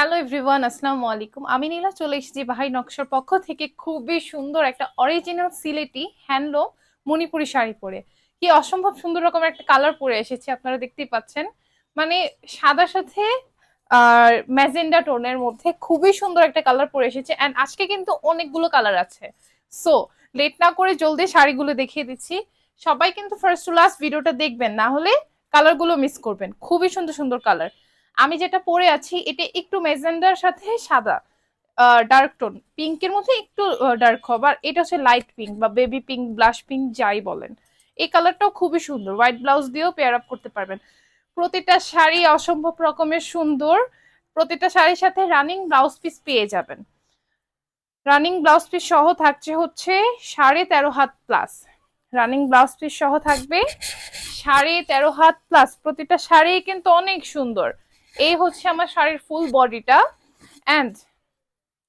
Hello everyone আসসালামু আলাইকুম আমি নীলা চলে এসেছি বাহাই নকশার পক্ষ থেকে খুবই সুন্দর একটা অরিজিনাল সিলেটি হ্যান্ডলুম মণিপুরি শাড়ি পরে। কি অসম্ভব সুন্দর রকমের একটা কালার পরে এসেছি, আপনারা দেখতেই পাচ্ছেন। মানে সাদা সাথে আর ম্যাজেন্ডা টোনের মধ্যে খুবই সুন্দর একটা কালার পরে এসেছে অ্যান্ড আজকে কিন্তু অনেকগুলো কালার আছে। সো লেট না করে জলদি শাড়িগুলো দেখিয়ে দিচ্ছি। সবাই কিন্তু ফার্স্ট টু লাস্ট ভিডিওটা দেখবেন, না হলে কালারগুলো মিস করবেন। খুবই সুন্দর সুন্দর কালার আমি যেটা পরে আছি, এটা একটু মেজেন্ডার সাথে সাদা। ডার্ক টোন পিঙ্কের মধ্যে একটু ডার্ক হবে। আর এটা হচ্ছে লাইট পিঙ্ক বা বেবি পিঙ্ক ব্লাশ পিঙ্ক যাই বলেন। এই কালারটাও খুবই সুন্দর। হোয়াইট ব্লাউজ দিয়েও পেয়ার আপ করতে পারবেন। প্রতিটা শাড়ি অসম্ভব রকমের সুন্দর। প্রতিটা শাড়ির সাথে রানিং ব্লাউজ পিস পেয়ে যাবেন। রানিং ব্লাউজ পিস সহ থাকছে হচ্ছে সাড়ে তেরো had plus running blouse piece সহ থাকবে সাড়ে তেরো হাত প্লাস প্রতিটা শাড়ি কিন্তু অনেক সুন্দর। এই হচ্ছে আমার শাড়ির ফুল বডিটা অ্যান্ড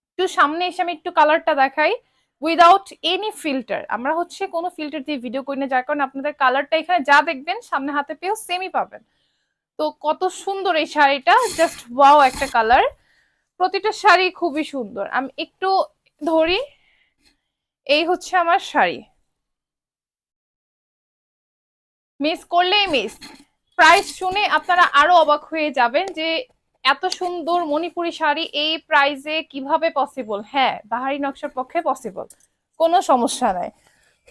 একটু সামনে এসে আমি একটু কালারটা দেখাই উইদাউট এনি ফিল্টার আমরা হচ্ছে কোনো ফিল্টার দিয়ে ভিডিও করি না, যার কারণে আপনাদের কালারটা এখানে যা দেখবেন সামনে হাতে পেয়েও সেমই পাবেন। তো কত সুন্দর এই শাড়িটা জাস্ট ওয়াও একটা কালার প্রতিটা শাড়ি খুবই সুন্দর। আমি একটু ধরি, এই হচ্ছে আমার শাড়ি। মিস করলেই মিস প্রাইস শুনে আপনারা আরও অবাক হয়ে যাবেন যে এত সুন্দর মণিপুরি শাড়ি এই প্রাইজে কীভাবে পসিবল হ্যাঁ বাহারি নকশার পক্ষে পসিবল কোনো সমস্যা নাই।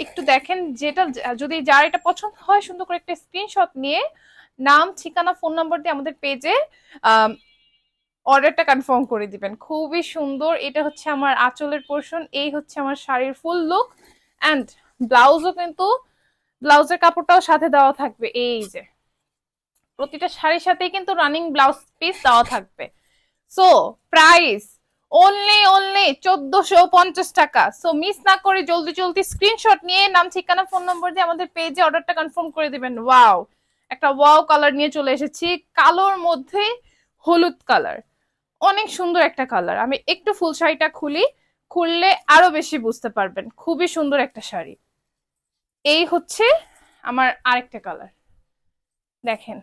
একটু দেখেন যেটা, যদি যার এটা পছন্দ হয়, সুন্দর করে একটা স্ক্রিনশট নিয়ে নাম, ঠিকানা ফোন নাম্বার দিয়ে আমাদের পেজে অর্ডারটা কনফার্ম করে দিবেন। খুবই সুন্দর। এটা হচ্ছে আমার আঁচলের পোর্শন এই হচ্ছে আমার শাড়ির ফুল লুক অ্যান্ড ব্লাউজও কিন্তু ব্লাউজের কাপড়টাও সাথে দেওয়া থাকবে। এই যে। প্রতিটা শাড়ির সাথে কিন্তু রানিং ব্লাউজ পিস দেওয়া থাকবে। সো প্রাইস অনলি অনলি চোদ্দশো পঞ্চাশ টাকা। সো মিস না করে জলদি জলদি স্ক্রিনশট নিয়ে নাম, ঠিকানা ফোন নম্বর দিয়ে আমাদের পেজে অর্ডারটা কনফার্ম করে দিবেন। ওয়াও একটা ওয়াও কালার নিয়ে চলে এসেছি। কালোর মধ্যে হলুদ কালার অনেক সুন্দর একটা কালার আমি একটু ফুল শাড়িটা খুলি, খুললে আরও বেশি বুঝতে পারবেন। খুবই সুন্দর একটা শাড়ি। এই হচ্ছে আমার আরেকটা কালার দেখেন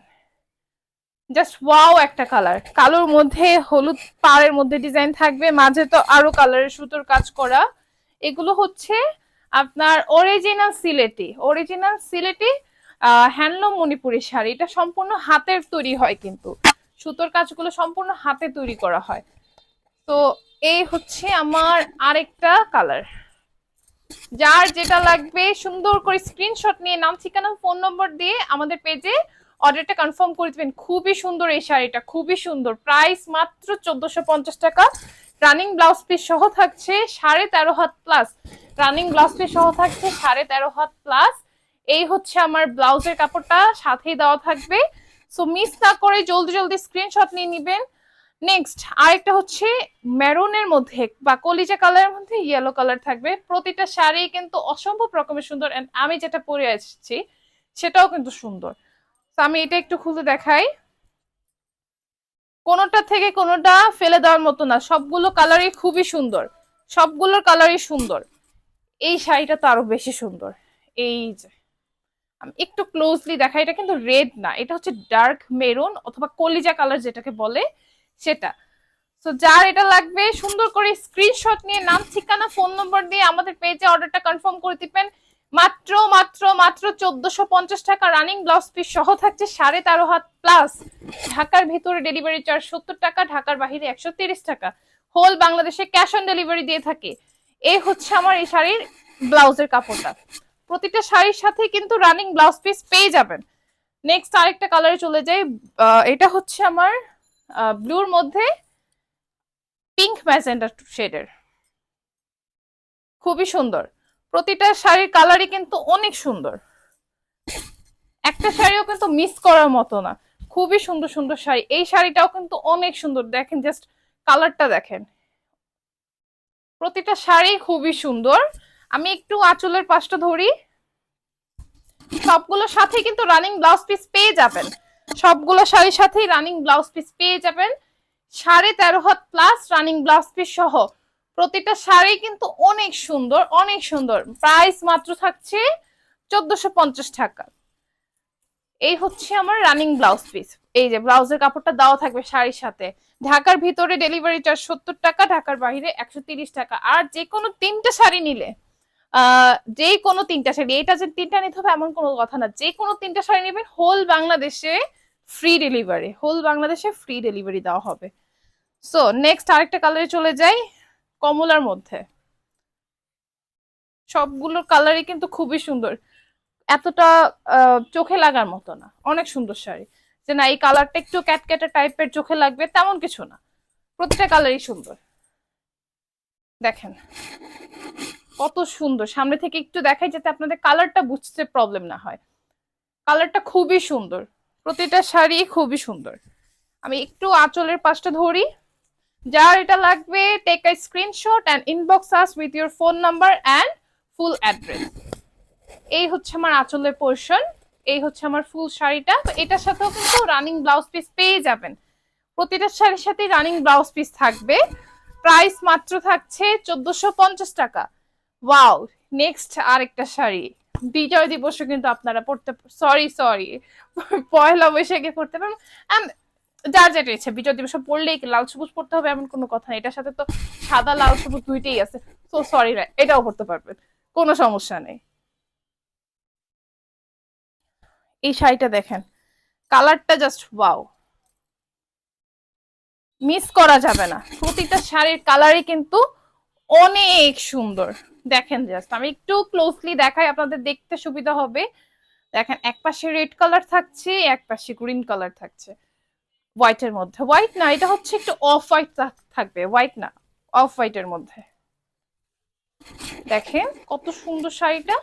জাস্ট ওয়াও একটা কালার কালোর মধ্যে হলুদ পাড়ের মধ্যে ডিজাইন থাকবে, মাঝে তো আরও কালারের সুতোর কাজ করা। এগুলো হচ্ছে আপনার original Sylheti original Sylheti handloom Manipuri sari. এটা সম্পূর্ণ হাতের তৈরি হয় কিন্তু। সুতোর কাজগুলো সম্পূর্ণ হাতে তৈরি করা হয়। তো এই হচ্ছে আমার আরেকটা কালার যার যেটা লাগবে, সুন্দর করে স্ক্রিনশট নিয়ে নাম, ঠিকানা ফোন নম্বর দিয়ে আমাদের পেজে অর্ডারটা কনফার্ম করে দিবেন। খুবই সুন্দর এই শাড়িটা, খুবই সুন্দর। প্রাইস মাত্র চোদ্দশো পঞ্চাশ টাকা। রানিং ব্লাউজ পিস সহ থাকছে সাড়ে তেরো had plus running blouse piece সহ থাকছে সাড়ে তেরো হাত প্লাস এই হচ্ছে আমার ব্লাউজের কাপড়টা, সাথেই দেওয়া থাকবে। সো মিস না করে জলদি জলদি স্ক্রিনশট নিয়ে নিবেন। নেক্সট আরেকটা হচ্ছে মেরুনের মধ্যে বা কলিজা কালারের মধ্যে ইয়েলো কালার থাকবে। প্রতিটা শাড়ি কিন্তু অসম্ভব রকমের সুন্দর। And আমি যেটা পরে আসছি, সেটাও কিন্তু সুন্দর। তো আমি এটা একটু খুলে দেখাই। কোনোটা থেকে কোনোটা ফেলে দেওয়ার মতো না। সবগুলো কালারই খুবই সুন্দর। সবগুলোর কালারই সুন্দর। এই শাড়িটা তো আরও বেশি সুন্দর। এই যে। আমি একটু ক্লোজলি দেখাই। এটা কিন্তু রেড না। এটা হচ্ছে ডার্ক মেরুন অথবা কলিজা কালার যেটাকে বলে সেটা। তো যার এটা লাগবে, সুন্দর করে স্ক্রিনশট নিয়ে নাম, ঠিকানা ফোন নম্বর দিয়ে আমাদের পেজে অর্ডারটা কনফার্ম করে দিবেন। মাত্র মাত্র মাত্র চোদ্দশো পঞ্চাশ টাকা রানিং ব্লাউজ পিস সহ থাকছে সাড়ে তেরো হাত প্লাস ঢাকার ভিতরে ডেলিভারি চার্জ সত্তর টাকা, ঢাকার বাহিরে একশো তিরিশ টাকা। হোল বাংলাদেশে ক্যাশ অন ডেলিভারি দিয়ে থাকে। এই হচ্ছে আমার এই শাড়ির ব্লাউজের কাপড়টা। প্রতিটা শাড়ির সাথে কিন্তু রানিং ব্লাউজ পিস পেয়ে যাবেন। নেক্সট আরেকটা কালারে চলে যাই। এটা হচ্ছে আমার ব্লুর মধ্যে পিঙ্ক ম্যাজেন্ডা শেডের খুবই সুন্দর। প্রতিটা শাড়ির কালারই কিন্তু অনেক সুন্দর। একটা শাড়িও কিন্তু মিস করার মতো না। খুবই সুন্দর সুন্দর শাড়ি। এই শাড়িটাও কিন্তু অনেক সুন্দর। দেখেন জাস্ট কালারটা দেখেন। প্রতিটা শাড়ি খুবই সুন্দর। আমি একটু আঁচলের পাশটা ধরি। সবগুলোর সাথে কিন্তু রানিং ব্লাউজ পিস পেয়ে যাবেন। সবগুলো শাড়ির সাথেই রানিং ব্লাউজ পিস পেয়ে যাবেন। সাড়ে তেরো had plus running blouse piece সহ। প্রতিটা শাড়ি কিন্তু অনেক সুন্দর অনেক সুন্দর। প্রাইস মাত্র থাকছে চোদ্দশো টাকা। এই হচ্ছে আমার রানিং ব্লাউজ পিস এই যে ব্লাউজের কাপড়টা দেওয়া থাকবে শাড়ির সাথে। ঢাকার ভিতরে ডেলিভারি চার্জ সত্তর টাকা, ঢাকার বাইরে একশো টাকা। আর যে কোনো তিনটা শাড়ি নিলে যে কোনো তিনটা শাড়ি, এটা যে তিনটা নিতে হবে এমন কোনো কথা না। যে কোনো তিনটা শাড়ি নেবেন হোল বাংলাদেশে ফ্রি ডেলিভারি হোল বাংলাদেশে ফ্রি ডেলিভারি দেওয়া হবে। সো নেক্সট আরেকটা কালারে চলে যাই। কমলার মধ্যে। সবগুলোর কালারই কিন্তু খুবই সুন্দর। এতটা চোখে লাগার মতো না। অনেক সুন্দর শাড়ি। যে না, এই কালারটা একটু ক্যাটক্যাটা টাইপের চোখে লাগবে, তেমন কিছু না। প্রতিটা কালারই সুন্দর। দেখেন। কত সুন্দর। সামনে থেকে একটু দেখাই যাতে আপনাদের কালারটা বুঝতে প্রবলেম না হয়। কালারটা খুবই সুন্দর। প্রতিটা শাড়ি খুবই সুন্দর। আমি একটু আঁচলের পাশটা ধরি। যার এটা লাগবে take a screenshot and inbox us with your phone number and full address এই হচ্ছে আমার আঁচলের পোর্শন এই হচ্ছে আমার ফুল শাড়িটা। তো এটার সাথেও কিন্তু রানিং ব্লাউজ পিস পেয়ে যাবেন। প্রতিটা শাড়ির সাথে রানিং ব্লাউজ পিস থাকবে। প্রাইস মাত্র থাকছে চোদ্দশো পঞ্চাশ টাকা। ওয়াও নেক্সট আরেকটা শাড়ি। বিজয় দিবসও কিন্তু আপনারা পড়তে সরি সরি পয়লা বৈশাখে পড়তে পারেন যার যেটা ইচ্ছে বিজয় দিবস পড়লেই লাল সবুজ পড়তে হবে, এমন কোনো কথা নেই। এটার সাথে তো সাদা, লাল, সবুজ দুইটাই আছে। তো সরি না এটাও পড়তে পারবেন। কোনো সমস্যা নেই। এই শাড়িটা দেখেন। কালারটা জাস্ট ওয়াও মিস করা যাবে না। প্রতিটা শাড়ির কালারই কিন্তু অনেক সুন্দর। দেখেন জাস্ট আমি একটু ক্লোজলি দেখাই, আপনাদের দেখতে সুবিধা হবে। দেখেন, এক পাশে রেড কালার থাকছে, এক পাশে গ্রিন কালার থাকছে। হোয়াইটের মধ্যে। হোয়াইট না, এটা হচ্ছে একটু অফ হোয়াইট থাকবে। হোয়াইট না অফ হোয়াইটের মধ্যে। দেখেন কত সুন্দর শাড়িটা।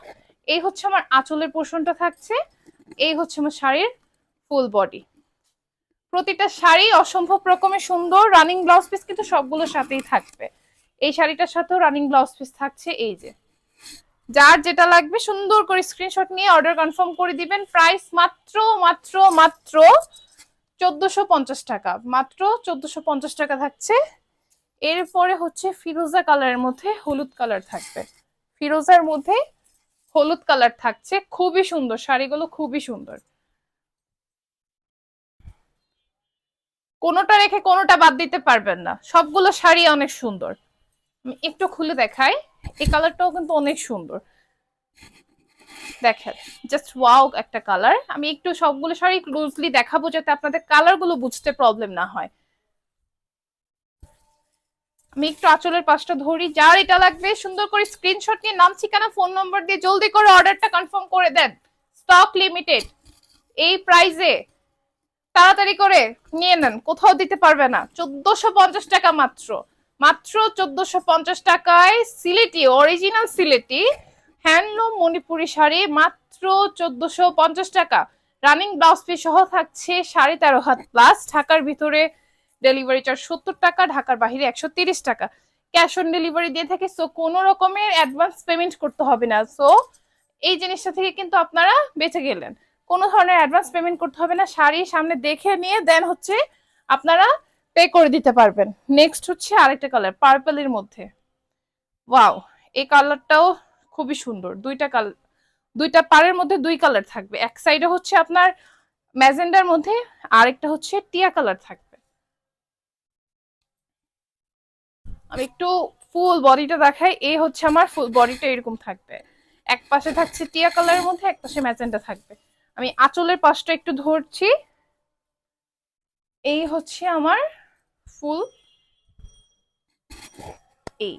এই হচ্ছে আমার আঁচলের পোষণটা থাকছে। এই হচ্ছে আমার শাড়ির ফুল বডি প্রতিটা শাড়ি অসম্ভব রকমের সুন্দর। রানিং ব্লাউজ পিস কিন্তু সবগুলোর সাথেই থাকবে। এই শাড়িটার সাথেও রানিং ব্লাউজ পিস থাকছে। এই যে। যার যেটা লাগবে সুন্দর করে স্ক্রিনশট নিয়ে অর্ডার কনফার্ম করে দিবেন। প্রাইস মাত্র মাত্র মাত্র চোদ্দশো পঞ্চাশ টাকা। মাত্র চোদ্দশো পঞ্চাশ টাকা থাকছে। এরপরে হচ্ছে ফিরোজা কালারের মধ্যে হলুদ কালার থাকবে। ফিরোজার মধ্যে হলুদ কালার থাকছে। খুবই সুন্দর, শাড়িগুলো খুবই সুন্দর। কোনোটা রেখে কোনোটা বাদ দিতে পারবেন না। সবগুলো শাড়ি অনেক সুন্দর। একটু খুলে দেখাই। এই কালারটাও কিন্তু অনেক সুন্দর। দেখেন জাস্ট ওয়াও একটা কালার আমি একটু সবগুলো শাড়ি ক্লোজলি দেখাবো যাতে আপনাদের কালারগুলো বুঝতে প্রবলেম না হয়। আমি একটু আঁচলের পাশটা ধরি, যার এটা লাগবে, সুন্দর করে স্ক্রিনশট নিয়ে নাম, ঠিকানা ফোন নম্বর দিয়ে জলদি করে অর্ডারটা কনফার্ম করে দেন। স্টক লিমিটেড এই প্রাইজে তাড়াতাড়ি করে নিয়ে নেন, কোথাও দিতে পারবে না। চোদ্দশো পঞ্চাশ টাকা মাত্র। মাত্র চোদ্দশো পঞ্চাশ টাকায় সিলেটি অরিজিনাল সিলেটি হ্যান্ডলুম মণিপুরি শাড়ি মাত্র চোদ্দশো পঞ্চাশ টাকা। রানিং ব্লাউজ পিস সহ থাকছে সাড়ে তেরো হাত প্লাস ঢাকার ভিতরে ডেলিভারি চার্জ সত্তর টাকা, ঢাকার বাইরে একশো তিরিশ টাকা। ক্যাশ অন ডেলিভারি দিয়ে থাকে সো কোনো রকমের অ্যাডভান্স পেমেন্ট করতে হবে না। সো এই জিনিসটা থেকে কিন্তু আপনারা বেঁচে গেলেন। কোনো ধরনের অ্যাডভান্স পেমেন্ট করতে হবে না। শাড়ি সামনে দেখে নিয়ে দেন হচ্ছে আপনারা পে করে দিতে পারবেন। নেক্সট হচ্ছে আরেকটা কালার পার্পলের মধ্যে। ওয়াও এই কালারটাও খুবই সুন্দর। দুইটা কালার দুইটা পাড়ের মধ্যে দুই কালার থাকবে। এক সাইডে হচ্ছে আপনার ম্যাজেন্ডার মধ্যে, আরেকটা হচ্ছে টিয়া কালার থাকবে। আমি একটু ফুল বডিটা দেখাই এই হচ্ছে আমার ফুল বডিটা এরকম থাকবে। এক পাশে থাকছে টিয়া কালারের মধ্যে, এক পাশে ম্যাজেন্ডা থাকবে। আমি আঁচলের পাশটা একটু ধরছি। এই হচ্ছে আমার ফুল। এই।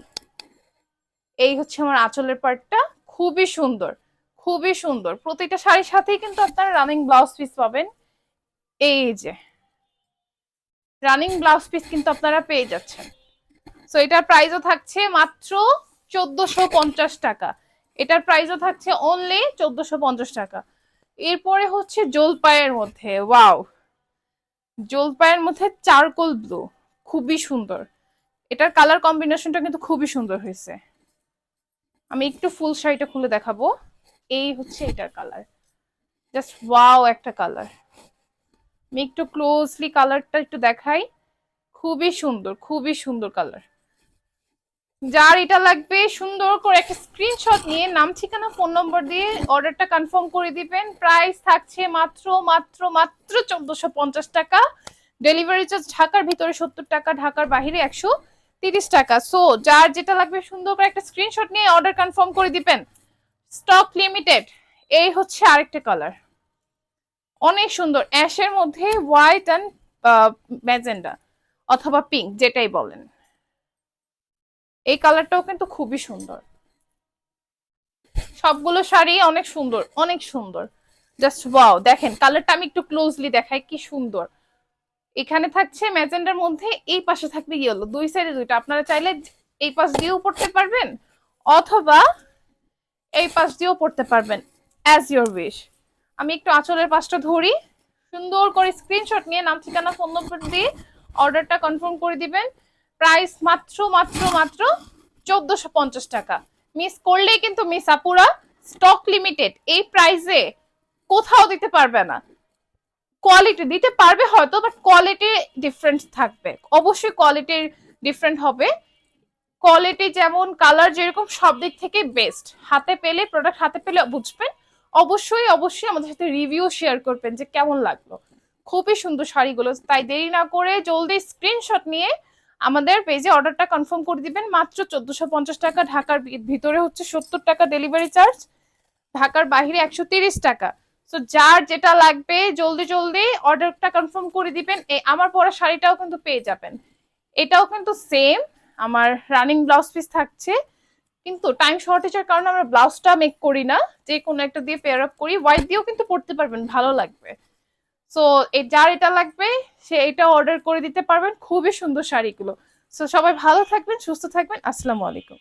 এই হচ্ছে আমার আঁচলের পার্টটা। খুবই সুন্দর খুবই সুন্দর। প্রতিটা শাড়ির সাথেই কিন্তু আপনারা রানিং ব্লাউজ পিস পাবেন। এই যে রানিং ব্লাউজ পিস কিন্তু আপনারা পেয়ে যাচ্ছেন। সো এটার প্রাইসও থাকছে মাত্র চোদ্দশো পঞ্চাশ টাকা। এটার প্রাইসও থাকছে অনলি চোদ্দশো পঞ্চাশ টাকা। এরপরে হচ্ছে জলপাইয়ের মধ্যে ওয়াও জলপাইয়ের মধ্যে চারকোল ব্লু খুবই সুন্দর। এটার কালার কম্বিনেশনটা কিন্তু খুবই সুন্দর হয়েছে। আমি একটু ফুল শাড়িটা খুলে দেখাবো। এই হচ্ছে এটার কালার জাস্ট ওয়াও একটা কালার আমি একটু ক্লোজলি কালারটা একটু দেখাই। খুবই সুন্দর খুবই সুন্দর কালার যার এটা লাগবে, সুন্দর করে একটা স্ক্রিনশট নিয়ে, নাম, ঠিকানা ফোন নম্বর দিয়ে অর্ডারটা কনফার্ম করে দিবেন। প্রাইস থাকছে মাত্র মাত্র মাত্র চোদ্দশো টাকা। ডেলিভারি চার্জ ঢাকার ভিতরে সত্তর টাকা, ঢাকার বাইরে একশো। তিরিশ টাকা। সো যার যেটা লাগবে সুন্দর করে একটা স্ক্রিনশট নিয়ে অর্ডার কনফার্ম করে দিবেন। স্টক লিমিটেড এই হচ্ছে আরেকটা কালার অনেক সুন্দর অ্যাশের মধ্যে হোয়াইট অ্যান্ড ম্যাজেন্ডা অথবা পিঙ্ক যেটাই বলেন। এই কালারটাও কিন্তু খুবই সুন্দর। সবগুলো শাড়ি অনেক সুন্দর অনেক সুন্দর। জাস্ট ওয়াও দেখেন কালারটা আমি একটু ক্লোজলি দেখাই, কি সুন্দর। এখানে থাকছে ম্যাজেন্ডার মধ্যে এই পাশে থাকবে ইয়েলো দুই সাইডে দুইটা। আপনারা চাইলে এই পাশ দিয়েও পড়তে পারবেন, অথবা এই পাশ দিয়েও পড়তে পারবেন অ্যাজ ইউর উইশ আমি একটু আঁচলের পাশটা ধরি। সুন্দর করে স্ক্রিনশট নিয়ে নাম, ঠিকানা ফোন নম্বর দিয়ে অর্ডারটা কনফার্ম করে দিবেন। প্রাইস মাত্র মাত্র মাত্র চোদ্দশো পঞ্চাশ টাকা। মিস করলেই কিন্তু মিস আপুরা স্টক লিমিটেড এই প্রাইসে কোথাও দিতে পারবে না। কোয়ালিটি দিতে পারবে হয়তো বাট কোয়ালিটি ডিফারেন্ট থাকবে। অবশ্যই কোয়ালিটির ডিফারেন্ট হবে। কোয়ালিটি যেমন কালার যেরকম, সব দিক থেকে বেস্ট হাতে পেলে প্রোডাক্ট হাতে পেলে বুঝবেন। অবশ্যই অবশ্যই আমাদের সাথে রিভিউ শেয়ার করবেন যে কেমন লাগল। খুবই সুন্দর শাড়িগুলো। তাই দেরি না করে জলদি স্ক্রিনশট নিয়ে আমাদের পেজে অর্ডারটা কনফার্ম করে দিবেন। মাত্র চোদ্দশো পঞ্চাশ টাকা, ঢাকার ভিতরে হচ্ছে সত্তর টাকা ডেলিভারি চার্জ ঢাকার বাইরে একশো তিরিশ টাকা। সো যার যেটা লাগবে, জলদি জলদি অর্ডারটা কনফার্ম করে দিবেন। এই আমার পরা শাড়িটাও কিন্তু পেয়ে যাবেন। এটাও কিন্তু সেম আমার রানিং ব্লাউজ পিস থাকছে। কিন্তু টাইম শর্টেজের কারণে আমরা ব্লাউজটা মেক করি না। যে কোনো একটা দিয়ে পেয়ার আপ করি। হোয়াইট দিয়েও কিন্তু পড়তে পারবেন, ভালো লাগবে। সো এই যার এটা লাগবে, সে এটা অর্ডার করে দিতে পারবেন। খুবই সুন্দর শাড়িগুলো। সো সবাই ভালো থাকবেন, সুস্থ থাকবেন। আসসালামু আলাইকুম।